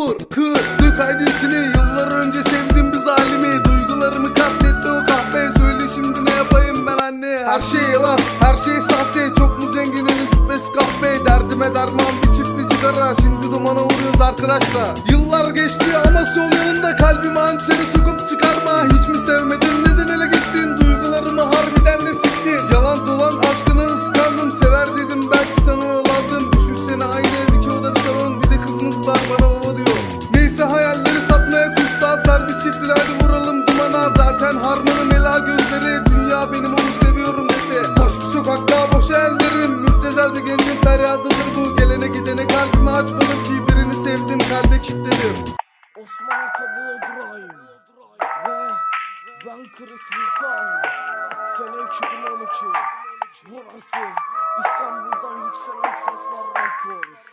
Vur kır dök haydi Yıllar önce sevdim bir zalimi. Duygularımı katletti o kahve Söyle şimdi ne yapayım ben anne? Her şey var her şey sahte. Çok mu zenginim sütmesi kahve Derdime derman bir çift bir sigara Şimdi dumana vuruyoruz arkadaşlar. Yıllar geçti ama sol yanında Kalbime hançeri ellerim Müptezel bir gencin feryadıdır. Bu Gelene gidene kalbimi açmadım ki Birini sevdim kalbe kilitledim Osman Kabul durayım Ve ben Kırıs Vulkan Sene 2012 Burası İstanbul'dan yükselen sesler Records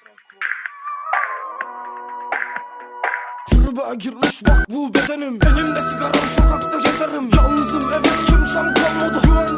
Tribe girmiş bak bu bedenim Elimde sigaram sokakta gezerim. Yalnızım evet kimsem kalmadı. Güvendiklerim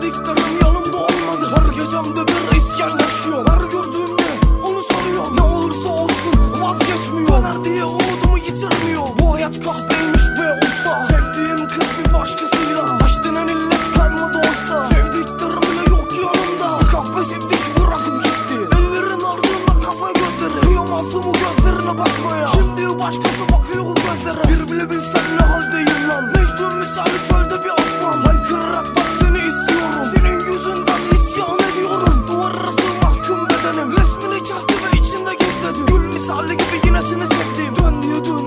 seni sevdim Dön dön